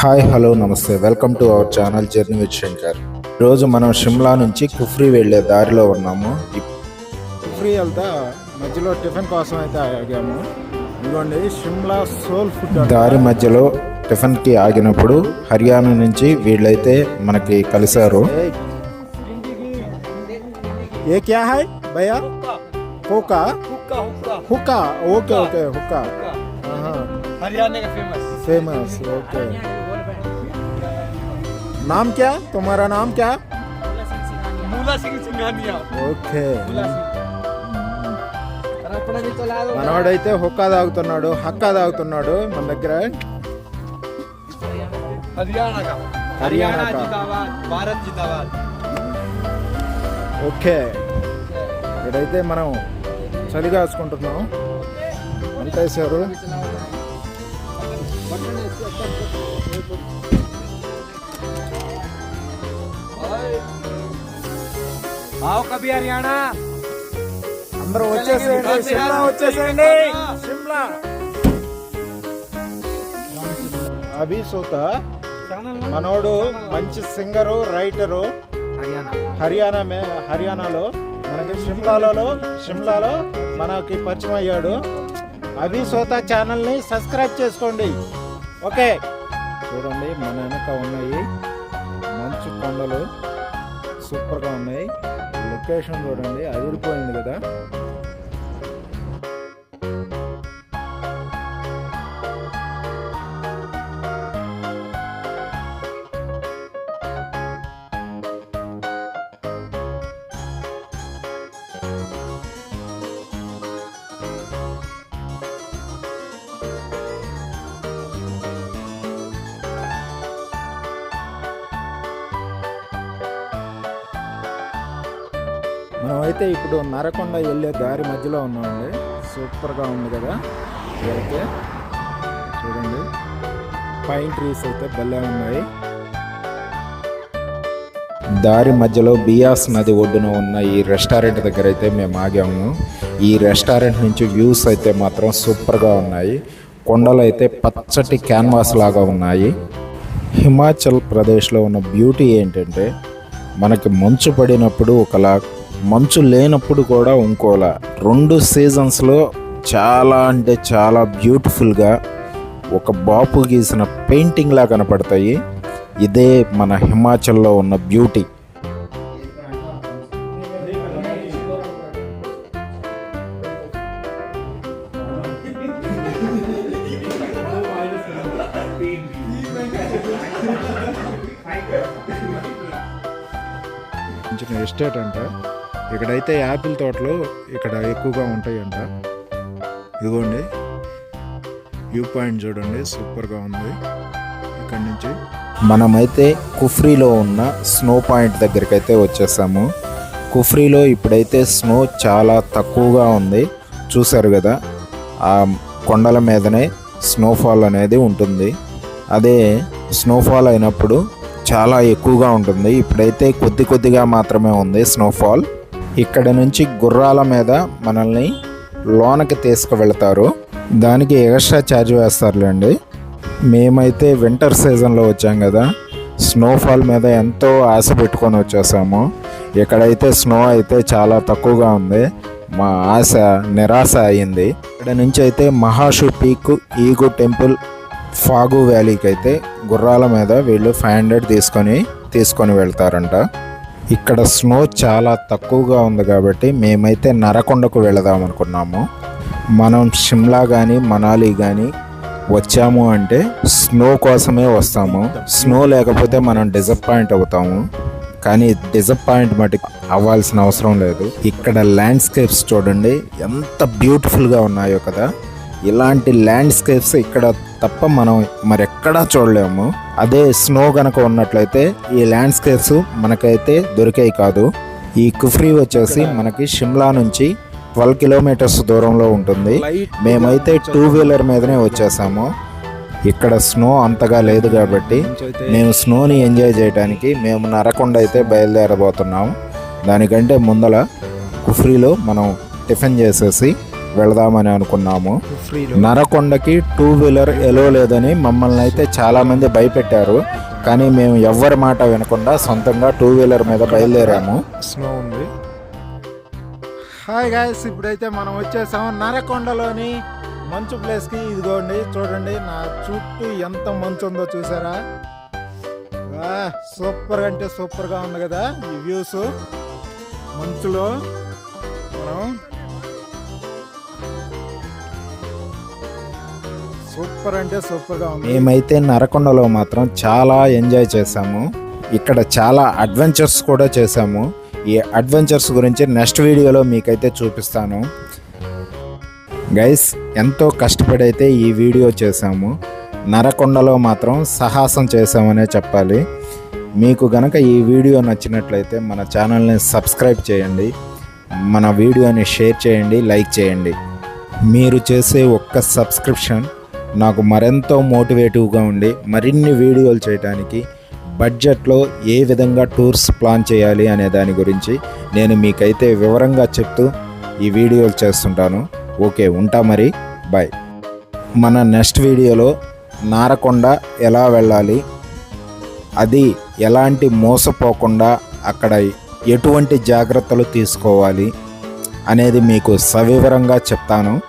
Hi hello నమస్తే. Welcome to our channel journey with Shankar. రోజు మనం షిమ్లా నుంచి కుఫ్రీ వెళ్ళే దారిలో ఉన్నాము. కుఫ్రీ వెళ్తా మధ్యలో టిఫిన్ కోసం అయితే ఆగాము. ఇదిగోండి షిమ్లా సోల్ ఫుడ్ దారి మధ్యలో టిఫిన్కి ఆగినప్పుడు హర్యానా నుంచి వీళ్ళైతే మనకి కలిశారు. ఏ క్యా హాయ్ భయ్యా? హుకా హుకా ఓకే ఓకే హుకా హర్యానా ఫేమస్ ఫేమస్ ఓకే. नाम क्या तुम्हारा नाम क्या मूला सिंह सिंघानिया ఓకే अपना भी तो ला दो మనవాడైతే హుక్కా తాగుతున్నాడు హక్కా తాగుతున్నాడు మన దగ్గర हरियाणा का हरियाणा का। जिंदाबाद भारत जिंदाबाद ఓకే ఇక్కడైతే మనం చలి కాచుకుంటున్నాం ఎంత आओ कभी हरियाणा అందరూ వచ్చేసేయండి సిమ్లా వచ్చేసేయండి సిమ్లా అభి సూత మనోడు మంచి సింగరు రైటరు हरियाणा హర్యానా మే హర్యానాలో మనకి షిమ్లాలో షిమ్లాలో మనకి పరిచయం అయ్యాడు అభి సోతా ఛానల్ని సబ్స్క్రైబ్ చేసుకోండి ఓకే చూడండి మన వెనక ఉన్నాయి మంచు కొండలు సూపర్గా ఉన్నాయి లొకేషన్ చూడండి అదిరిపోయింది కదా. మేమైతే ఇప్పుడు నరకొండ వెళ్ళే దారి మధ్యలో ఉన్నామండి. సూపర్గా ఉంది కదా. వెళ్తే చూడండి. పైన్ ట్రీస్ అయితే భలే ఉన్నాయి. దారి మధ్యలో బియాస్ నది ఒడ్డున ఉన్న ఈ రెస్టారెంట్ దగ్గర అయితే మేము ఆగాము. ఈ రెస్టారెంట్ నుంచి వ్యూస్ అయితే మాత్రం సూపర్గా ఉన్నాయి. కొండలు అయితే పచ్చటి క్యాన్వాస్ లాగా ఉన్నాయి. హిమాచల్ ప్రదేశ్లో ఉన్న బ్యూటీ ఏంటంటే మనకి మంచు పడినప్పుడు ఒకలా మంచు లేనప్పుడు కూడా ఇంకోలా రెండు సీజన్స్లో చాలా అంటే చాలా బ్యూటిఫుల్గా ఒక బాపు గీసిన పెయింటింగ్లా కనపడతాయి. ఇదే మన హిమాచల్లో ఉన్న బ్యూటీ. కొంచెం ఎస్టేట్ అంటే ఇక్కడైతే యాపిల్ తోటలు ఇక్కడ ఎక్కువగా ఉంటాయంట. ఇదిగోండి. వ్యూ పాయింట్ చూడండి. సూపర్గా ఉంది. ఇక్కడ నుంచి మనమైతే కుఫ్రీలో ఉన్న స్నో పాయింట్ దగ్గరికి అయితే వచ్చేసాము. కుఫ్రీలో ఇప్పుడైతే స్నో చాలా తక్కువగా ఉంది. చూశారు కదా? ఆ కొండల మీదనే స్నోఫాల్ అనేది ఉంటుంది. అదే స్నోఫాల్ అయినప్పుడు చాలా ఎక్కువగా ఉంటుంది. ఇప్పుడైతే కొద్ది కొద్దిగా మాత్రమే ఉంది స్నోఫాల్. ఇక్కడ నుంచి గుర్రాల మీద మనల్ని లోనకి తీసుకువెళ్తారు. దానికి ఎక్స్ట్రా ఛార్జ్ వేస్తారులేండి. మేమైతే వింటర్ సీజన్లో వచ్చాం కదా. స్నోఫాల్ మీద ఎంతో ఆశ పెట్టుకొని వచ్చేసాము. ఇక్కడైతే స్నో అయితే చాలా తక్కువగా ఉంది. మా ఆశ నిరాశ అయింది. ఇక్కడ నుంచి అయితే మహాషు పీక్ ఈగు టెంపుల్ ఫాగు వ్యాలీకి అయితే గుర్రాల మీద వీళ్ళు ఫైవ్ హండ్రెడ్ తీసుకొని తీసుకొని వెళ్తారంట. ఇక్కడ స్నో చాలా తక్కువగా ఉంది కాబట్టి మేమైతే నరకొండకు వెళదాం అనుకున్నాము. మనం షిమ్లా కానీ మనాలి కానీ వచ్చాము అంటే స్నో కోసమే వస్తాము. స్నో లేకపోతే మనం డిసప్పాయింట్ అవుతాము. కానీ డిసప్పాయింట్ మటుకు అవ్వాల్సిన అవసరం లేదు. ఇక్కడ ల్యాండ్స్కేప్స్ చూడండి ఎంత బ్యూటిఫుల్గా ఉన్నాయో కదా. ఇలాంటి ల్యాండ్స్కేప్స్ ఇక్కడ తప్ప మనం మరెక్కడా చూడలేము. అదే స్నో కనుక ఉన్నట్లయితే ఈ ల్యాండ్స్కేప్స్ మనకైతే దొరికేవి కాదు. ఈ కుఫ్రీ వచ్చేసి మనకి షిమ్లా నుంచి ట్వెల్వ్ కిలోమీటర్స్ దూరంలో ఉంటుంది. మేమైతే టూ వీలర్ మీదనే వచ్చేసాము. ఇక్కడ స్నో అంతగా లేదు కాబట్టి మేము స్నోని ఎంజాయ్ చేయడానికి మేము నరకొండ అయితే బయలుదేరబోతున్నాము దానికంటే ముందల కుఫ్రీలో మనం టిఫిన్ చేసేసి వెళదామని అనుకున్నాము. నరకొండకి టూ వీలర్ ఎలో లేదని మమ్మల్ని అయితే చాలామంది భయపెట్టారు. కానీ మేము ఎవ్వరి మాట వినకుండా సొంతంగా టూ వీలర్ మీద బయలుదేరాము. స్నో ఉంది. హాయ్ గాయస్ ఇప్పుడైతే మనం వచ్చేసాము నరకొండలోని మంచు ప్లేస్కి. ఇదిగోండి చూడండి నా చుట్టూ ఎంత మంచు ఉందో చూసారా? సూపర్ అంటే సూపర్గా ఉంది కదా ఈ వ్యూస్. మంచులో మనం సూపర్ అంటే సూపర్గా ఉంది. మేమైతే నరకొండలో మాత్రం చాలా ఎంజాయ్ చేసాము ఇక్కడ చాలా అడ్వెంచర్స్ కూడా చేసాము ఈ అడ్వెంచర్స్ గురించి నెక్స్ట్ వీడియోలో మీకైతే చూపిస్తాను. గైస్ ఎంతో కష్టపడి అయితే ఈ వీడియో చేసాము నరకొండలో మాత్రం సాహసం చేసామనే చెప్పాలి. మీకు గనక ఈ వీడియో నచ్చినట్లయితే మన ఛానల్ని సబ్స్క్రైబ్ చేయండి. మన వీడియోని షేర్ చేయండి లైక్ చేయండి. మీరు చేసే ఒక్క సబ్స్క్రిప్షన్ నాకు మరెంతో మోటివేటివ్గా ఉండి మరిన్ని వీడియోలు చేయడానికి బడ్జెట్లో ఏ విధంగా టూర్స్ ప్లాన్ చేయాలి అనే దాని గురించి నేను మీకైతే వివరంగా చెప్తూ ఈ వీడియోలు చేస్తుంటాను. ఓకే ఉంటా మరి. బాయ్ మన నెక్స్ట్ వీడియోలో నారకొండ ఎలా వెళ్ళాలి? అది ఎలాంటి మోసపోకుండా అక్కడ ఎటువంటి జాగ్రత్తలు తీసుకోవాలి అనేది మీకు సవివరంగా చెప్తాను.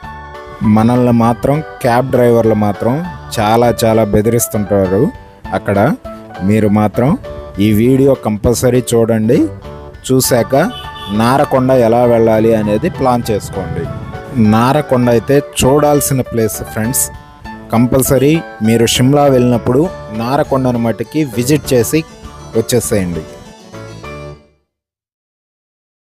మనల్ని మాత్రం క్యాబ్ డ్రైవర్లు మాత్రం చాలా చాలా బెదిరిస్తుంటారు. అక్కడ మీరు మాత్రం ఈ వీడియో కంపల్సరీ చూడండి. చూశాక నారకొండ ఎలా వెళ్ళాలి అనేది ప్లాన్ చేసుకోండి. నారకొండ అయితే చూడాల్సిన ప్లేస్ ఫ్రెండ్స్. కంపల్సరీ మీరు షిమ్లా వెళ్ళినప్పుడు నారకొండను మట్టుకి విజిట్ చేసి వచ్చేసేయండి.